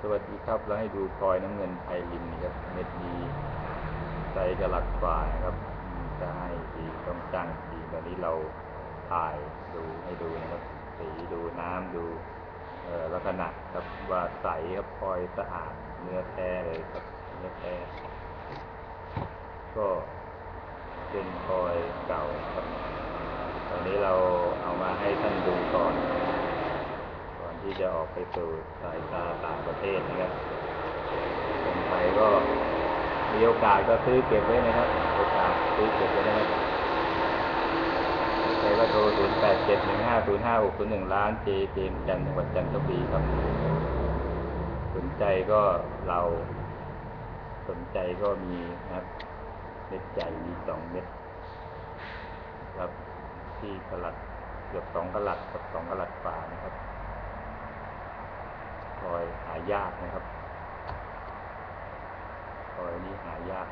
สวัสดีครับแล้วให้ดูพลอยน้ำเงินไพลินนะครับ เม็ดดีไซส์กระหลักฝ่านะครับจะให้ดีต้องจ้างดีตอนนี้เราถ่ายดูให้ดูนะครับ สีดูน้ำดูลักษณะครับว่าใสครับพลอยสะอาดเนื้อแท้เลยครับเนื้อแท้ก็เป็นพลอยเก่าครับตอนนี้เราเอามาให้ท่านดูก่อนก่อน ที่จะออกไปสู่สายตาต่างประเทศนะครับคนไทยก็มีโอกาสก็ซื้อเก็บไว้นะครับ โอกาสซื้อเก็บไว้นะครับใครก็โทร 0 8 7 1 5 0 5 6 0 1 ล้านเจเจมจันจังหวัดจันทบุรีครับ สนใจก็เราสนใจก็มีนะครับเม็ดใหญ่มีสองเม็ดครับที่กระลัดเกือบสองกระลัดกับสองกระลัดฝานะครับ อยหายากนะครับ รอยนี้หายาก